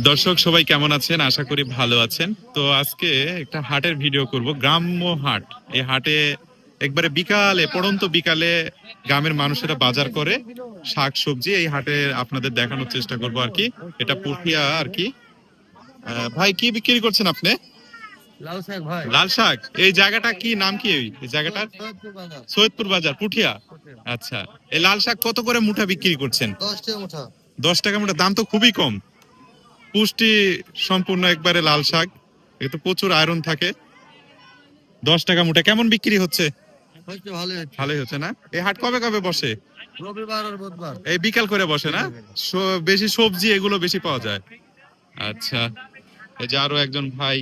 দর্শক সবাই কেমন আছেন? আশা করি ভালো আছেন। তো আজকে একটা হাটের ভিডিও করব গ্রাম্য হাট। এই হাটে একবারে বিকালে পড়ন্ত বিকালে গ্রামের মানুষেরা বাজার করে শাক সবজি এই হাটে আপনাদের দেখানোর চেষ্টা করব আর কি। এটা পুঠিয়া আর কি। ভাই কি বিক্রি করছেন আপনি? লাল শাক ভাই। লাল শাক? এই জায়গাটা কি? নাম কি এই? জায়গাটার সৈয়দপুর বাজার। পুঠিয়া? আচ্ছা। এই লাল শাক কত করে মুঠা বিক্রি করছেন? দশ টাকা মুঠা। দশ টাকা মোটা দাম তো খুবই কম। পুষ্টি সম্পূর্ণ একবারে লাল শাক। এতে প্রচুর আয়রন থাকে। দশ টাকা মোটা। কেমন বিক্রি হচ্ছে? হচ্ছে ভালো হচ্ছে। ভালোই হচ্ছে না? এই হাট কবে কবে বসে? রবিবার আর বুধবার। এই বিকাল করে বসে না? বেশি সবজি এগুলো বেশি পাওয়া যায়। আচ্ছা। এই যে আরও একজন ভাই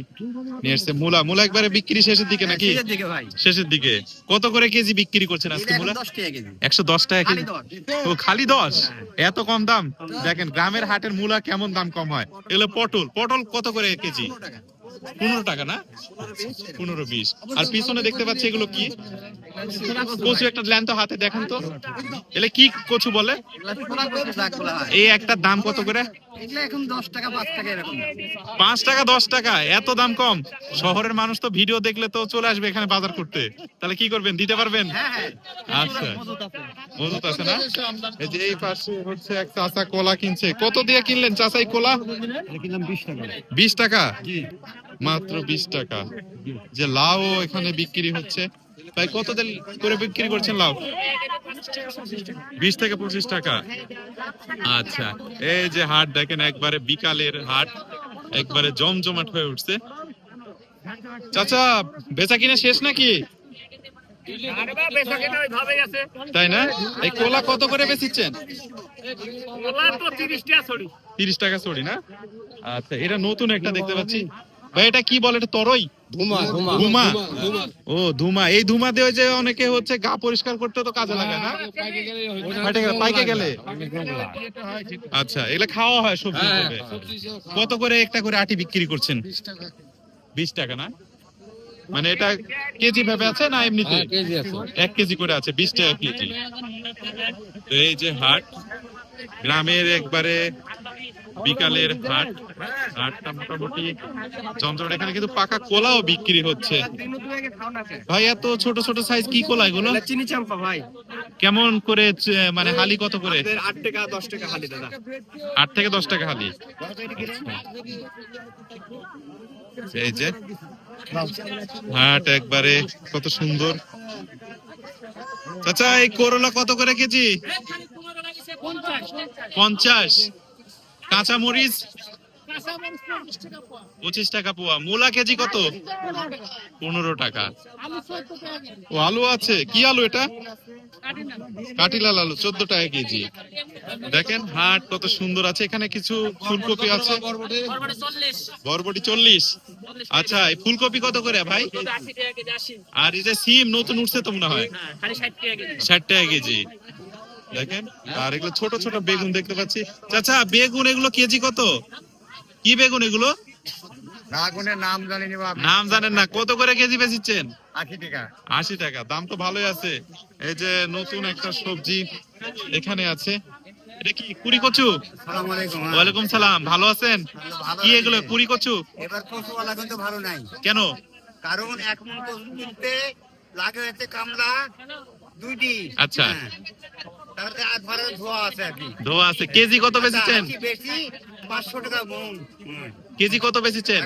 নিয়ে এসছে। মূলা মূলা একবারে বিক্রি শেষের দিকে নাকি? শেষের দিকে ভাই। শেষের দিকে। কত করে কেজি বিক্রি করছেন আজকে মুলা? একশো দশ টাকা কেজি? ও খালি দশ? এত কম দাম? দেখেন গ্রামের হাটের মূলা কেমন দাম কম হয়? এগুলো পটল। পটল কত করে কেজি? পনেরো টাকা না? পনেরো বিশ। আর পিছনে দেখতে পাচ্ছি এগুলো কি? কচু একটা ল্যান তো হাতে দেখেন তো। এলে কি কচু বলে। এই একটা দাম কত করে? পাঁচ টাকা দশ টাকা এত দাম কম। শহরের মানুষ তো ভিডিও দেখলে তো চলে আসবে এখানে বাজার করতে। তাহলে কি করবেন দিতে পারবেন? আচ্ছা। মজুত আছে। না? এই যে এই পাশে হচ্ছে এক চাচা কলা কিনছে। কত দিয়ে কিনলেন চাচাই কলা? কিনলাম বিশ টাকা। বিশ টাকা? মাত্র বিশ টাকা। যে লাউ এখানে বিক্রি হচ্ছে। ভাই কত দিন করে বিক্রি করছেন লাউ? বিশ থেকে পঁচিশ টাকা। আচ্ছা এই যে হাট দেখেন একবারে বিকালের হাট একবারে জমজমাট হয়ে উঠছে। চাচা বেচা কিনা শেষ নাকি? তাই না? এই কোলা কত করে বেচিচ্ছেন? তিরিশ টাকা ছড়ি না? আচ্ছা এটা নতুন একটা দেখতে পাচ্ছি। ভাই এটা কি বলে? এটা তরই? ধুমা ধুমা ও ধুমা। এই ধুমা দিয়ে ওই যে অনেকে হচ্ছে গা পরিষ্কার করতে তো কাজে লাগে না? পাইকে গেলে আচ্ছা এগুলো খাওয়া হয় সবজি কত করে একটা করে আটি বিক্রি করছেন? বিশ টাকা না? মানে এটা কেজি ভাবে আছে না এমনিতে? এক কেজি করে আছে বিশ টাকা কেজি। তো এই যে হাট গ্রামের একবারে বিকালের হাট হাটটা মোটামুটি জমজমাট এখানে কিন্তু পাকা কোলাও বিক্রি হচ্ছে। ভাই এত ছোট ছোট সাইজ কি কোলা এগুলো? চিনি চাম্পা ভাই। কেমন করে মানে হালি কত করে? আট টাকা দশ টাকা হালি দাদা। আট থেকে দশ টাকা হালি। এই যে হাট একবারে কত সুন্দর। চাচা এই করলা কত করে কেজি? পঞ্চাশ? কাঁচা মরিচ পঁচিশ টাকা পোয়া। মূলা কেজি কত? পনেরো টাকা। ও, আলু আছে। কি আলু এটা? কাটিলাল আলু, চোদ্দ টাকা কেজি। দেখেন হাট কত সুন্দর আছে। এখানে কিছু ফুলকপি আছে। বরবটি চল্লিশ। আচ্ছা এই ফুলকপি কত করে ভাই? আর এই যে সিম নতুন উঠছে তো মনে হয়। ষাট টাকা কেজি। দেখেন আর এগুলো ছোট ছোট বেগুন দেখতে পাচ্ছি। চাচা বেগুন এগুলো কেজি কত? কি বেগুন এগুলো? নাম জানি নাম জানেন না। কত করে কেজি বেচিচ্ছেন? আশি টাকা। আশি টাকা দাম তো ভালোই আছে। এই যে নতুন একটা সবজি এখানে আছে। এটা কি কুড়ি কচু হ্যাঁ। ওয়ালাইকুম সালাম ভালো আছেন? কি এগুলো কুড়ি কচু? এবার কচুওয়ালা কিন্তু ভালো নাই। কেন? কারণ এক মন কচু কিনতে লাগে হচ্ছে কামলা দুইটি। আচ্ছা। ধোয়া আছে কেজি কত বেচেছেন? পাঁচশো টাকা মন। কেজি কত বেচেছেন।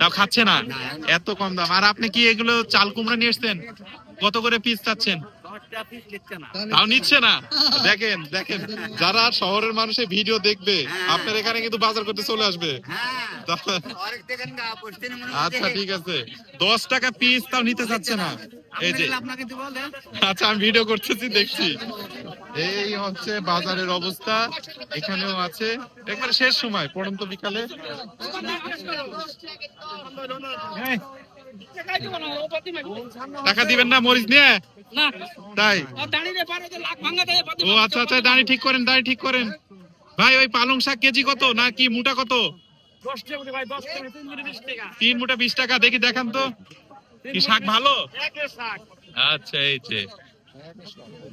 তাও খাচ্ছে না। এত কম দাম। আর আপনি কি এগুলো চাল কুমড়া নিয়ে এসছেন? কত করে পিস চাচ্ছেন? তাও নিচ্ছে না। দেখেন দেখেন যারা শহরের মানুষের ভিডিও দেখবে হ্যাঁ। আপনার এখানে কিন্তু বাজার করতে চলে আসবে। হ্যাঁ। আচ্ছা ঠিক আছে। দশ টাকা পিস তাও নিতে চাচ্ছে না। এই যে। আচ্ছা আমি ভিডিও করতেছি দেখছি। এই হচ্ছে বাজারের অবস্থা। এখানেও আছে। একবারে শেষ সময় পড়ন্ত বিকালে। টাকা দিবেন না মরিচ নিয়ে? তাই? ও আচ্ছা আচ্ছা দাঁড়ি ঠিক করেন দাঁড়ি ঠিক করেন। ভাই ওই পালং শাক কেজি কত না কি মুটা কত? তিন মুটা বিশ টাকা। দেখি দেখান তো। কি শাক ভালো? আচ্ছা এই যে।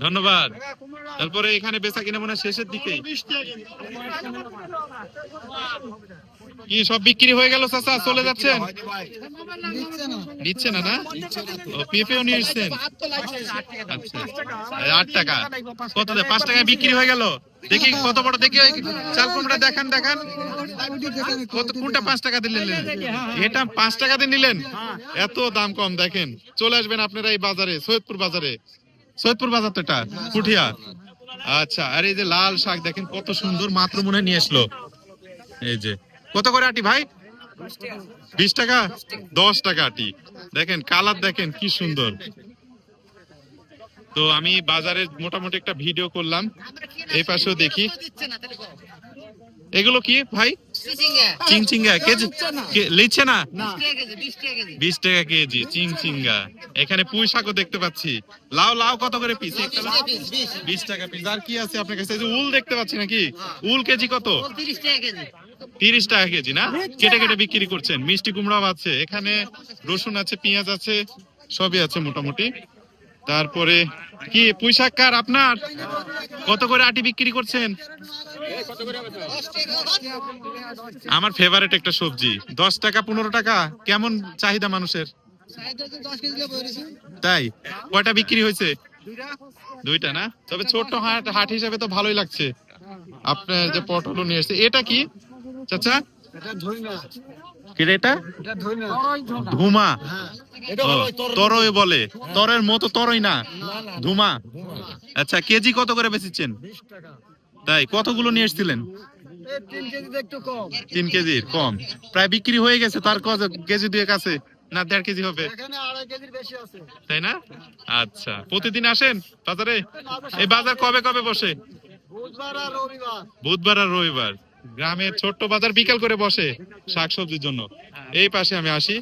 ধন্যবাদ। তারপরে এখানে বেচা কিনা মনে হয় শেষের দিকে কি সব বিক্রি হয়ে গেল চাচা? চলে যাচ্ছেন? নিচ্ছে না। না পেঁপেও নিয়ে এসছেন আচ্ছা। আট টাকা। কত পাঁচ টাকায় বিক্রি হয়ে গেল? দেখি কত বড় দেখি চাল কুমড়া দেখান দেখান। কত কোনটা পাঁচ টাকা দিলেন এটা পাঁচ টাকা দিয়ে নিলেন? এত দাম কম দেখেন। চলে আসবেন আপনারা এই বাজারে সৈয়দপুর বাজারে। সৈয়দপুর বাজার তো এটা পুঠিয়া। আচ্ছা আর এই যে লাল শাক দেখেন কত সুন্দর মাত্র মনে নিয়ে আসলো। এই যে কত করে আটি ভাই? বিশ টাকা? দশ টাকা আটি। দেখেন কালার দেখেন কি সুন্দর। তো আমি বাজারের মোটামুটি একটা ভিডিও করলাম। এই পাশেও দেখি। এগুলো কি ভাই? চিংচিঙ্গা। কেজি কে- লিচ্ছে না। বিশ টাকা কেজি চিংচিঙ্গা। এখানে পুঁই শাকও দেখতে পাচ্ছি। লাউ লাউ কত করে পিস বিশ টাকা পিস আর কি আছে আপনার কাছে? যে উল দেখতে পাচ্ছি নাকি? উল কেজি কত? তিরিশ টাকা কেজি। না? কেটে কেটে বিক্রি করছেন। মিষ্টি কুমড়াও আছে এখানে রসুন আছে পেঁয়াজ আছে সবই আছে মোটামুটি। তারপরে কি পুঁই শাক কার আপনার? কত করে আটি বিক্রি করছেন? আমার ফেভারিট একটা সবজি। দশ টাকা পনেরো টাকা কেমন চাহিদা মানুষের? তাই? কয়টা বিক্রি হয়েছে? দুইটা না? তবে ছোট্ট হাট হাট হিসেবে তো ভালোই লাগছে। আপনার যে পটল নিয়ে এসেছে এটা কি? চাচা? এটা ধুমা। ও, তরই বলে। তরের মতো তরই না। ধুমা। আচ্ছা কেজি কত করে বেচেছেন তাই কতগুলো নিয়ে এসেছিলেন? তিন কেজির কম। প্রায় বিক্রি হয়ে গেছে তার কত কেজি দুয়েক আছে? না দেড় কেজি হবে। তাই না? আচ্ছা প্রতিদিন আসেন বাজারে? এই বাজার কবে কবে বসে? বুধবার আর রবিবার। গ্রামের ছোট্ট বাজার বিকাল করে বসে শাকসবজির জন্য। এই পাশে আমি আসি।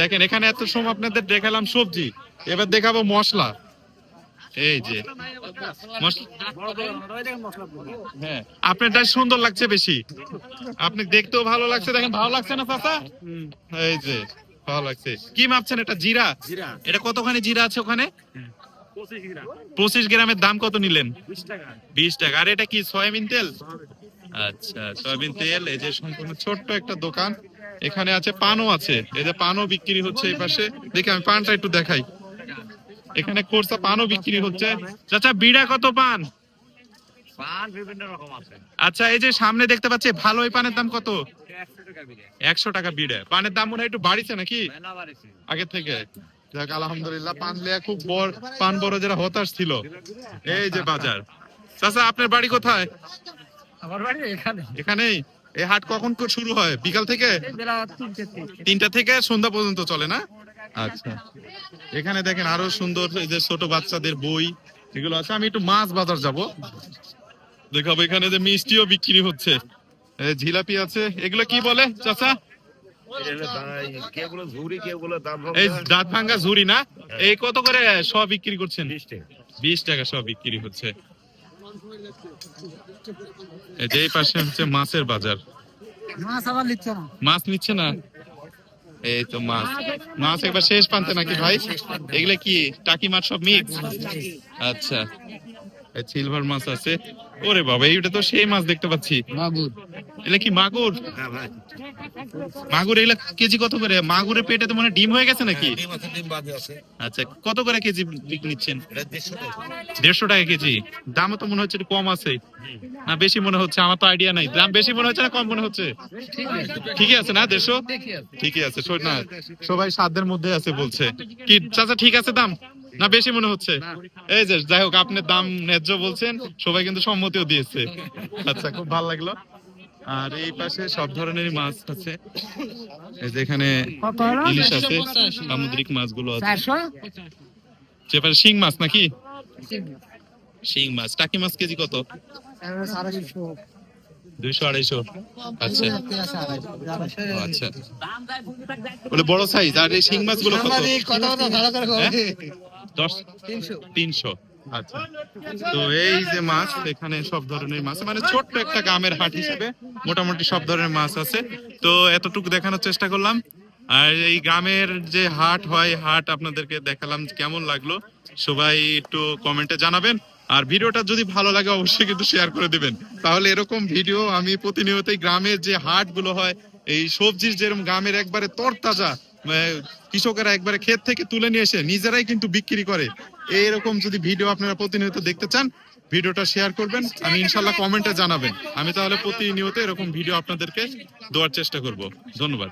দেখেন এখানে এত সময় আপনাদের দেখালাম সবজি। এবার দেখাবো মশলা। এই যে হ্যাঁ আপনারটা সুন্দর লাগছে বেশি। আপনি দেখতেও ভালো লাগছে দেখেন ভালো লাগছে না চাচা? এই যে ভালো লাগছে। কি মাপছেন এটা? জিরা? এটা কতখানি জিরা আছে ওখানে? পঁচিশ গ্রামের দাম কত নিলেন? বিশ টাকা। আর এটা কি সয়াবিন তেল? আচ্ছা সয়াবিন তেল এই যে সম্পূর্ণ ছোট্ট একটা দোকান। এখানে আছে পানও আছে। এই যে পানও বিক্রি হচ্ছে এই পাশে। দেখি আমি পানটা একটু দেখাই। এখানে কোর্সা পানও বিক্রি হচ্ছে। চাচা বিড়া কত পান? বিভিন্ন রকম আছে। আচ্ছা এই যে সামনে দেখতে পাচ্ছি ভালো এই পানের দাম কত? একশো টাকা বিড়ে। পানের দাম মনে হয় একটু বাড়িছে নাকি? আগে থেকে। যাক আলহামদুলিল্লাহ পান লিয়া খুব বড় পান বড় যারা হতাশ ছিল। এই যে বাজার। চাচা আপনার বাড়ি কোথায়? আমার বাড়ি এখানে। এখানেই? এই হাট কখন শুরু হয়? বিকাল থেকে? তিনটে থেকে। সন্ধ্যা পর্যন্ত চলে না? আচ্ছা। এখানে দেখেন আরও সুন্দর এই যে ছোট বাচ্চাদের বই এগুলো আছে। আমি একটু মাছ বাজার যাব। দেখাবো এখানে যে মিষ্টিও বিক্রি হচ্ছে। এই জিলাপি আছে। এগুলো কি বলে চাচা? ঝুড়ি এই দাঁত ভাঙ্গা ঝুরি না? এই কত করে সব বিক্রি করছেন? বিশ টাকা সব বিক্রি হচ্ছে। যে এই পাশে হচ্ছে মাছের বাজার। মাছ আবার নিচ্ছে না? মাছ নিচ্ছে না? এই তো মাছ। মাছ একবার শেষ পান্তে নাকি ভাই? এগুলা কি টাকি মাছ সব মিক্স আচ্ছা। সিলভার মাছ আছে। ওরে বাবা এইটা তো সেই মাছ দেখতে পাচ্ছি। মাগুর এগুলা কি মাগুর? হ্যাঁ মাগুর এগুলা কেজি কত করে? মাগুরের পেটে তো মনে হয় ডিম হয়ে গেছে নাকি? আছে আচ্ছা কত করে কেজি নিচ্ছেন? দেড়শো টাকা। কেজি। দামও তো মনে হচ্ছে কম আছে। না বেশি মনে হচ্ছে আমার তো আইডিয়া নাই। দাম বেশি মনে হচ্ছে না কম মনে হচ্ছে? ঠিকই আছে না দেড়শো? ঠিকই আছে না সবাই সাধ্যের মধ্যে আছে বলছে। কি চাচা ঠিক আছে দাম? না বেশি মনে হচ্ছে? এই যে যাই হোক আপনি দাম ন্যায্য বলছেন সবাই কিন্তু সম্মতিও দিয়েছে। আচ্ছা খুব ভালো লাগল। আর এই পাশে সব ধরনের মাছ আছে। এই যে এখানে ইলিশ আছে সামুদ্রিক মাছগুলো আছে। চারশো? যে পাশে শিং মাছ নাকি? শিং। মাছ। টাকি মাছ কেজি কত? দুইশো আড়াইশো। আচ্ছা। আচ্ছা। বলে বড় সাইজ আর এই শিং মাছগুলো কত হ্যাঁ? দশ তিনশো। তিনশো। আচ্ছা। তো এই যে মাছ, এখানে সব ধরনের মাছ মানে ছোট্ট একটা গ্রামের হাট হিসেবে মোটামুটি সব ধরনের মাছ আছে। তো এতটুকু দেখানোর চেষ্টা করলাম। আর এই গ্রামের যে হাট হয়, হাট আপনাদেরকে দেখালাম কেমন লাগল, সবাই একটু কমেন্টে জানাবেন। আর ভিডিওটা যদি ভালো লাগে, অবশ্যই কিন্তু শেয়ার করে দিবেন। তাহলে এরকম ভিডিও আমি প্রতিনিয়তই গ্রামের যে হাটগুলো হয়, এই সবজির যেরকম গ্রামের একবারে তরতাজা কৃষকেরা একবারে ক্ষেত থেকে তুলে নিয়ে এসে নিজেরাই কিন্তু বিক্রি করে। এইরকম যদি ভিডিও আপনারা প্রতিনিয়ত দেখতে চান, ভিডিওটা শেয়ার করবেন, আমি ইনশাল্লাহ কমেন্টে জানাবেন। আমি তাহলে প্রতিনিয়ত এরকম ভিডিও আপনাদেরকে দেওয়ার চেষ্টা করব। ধন্যবাদ।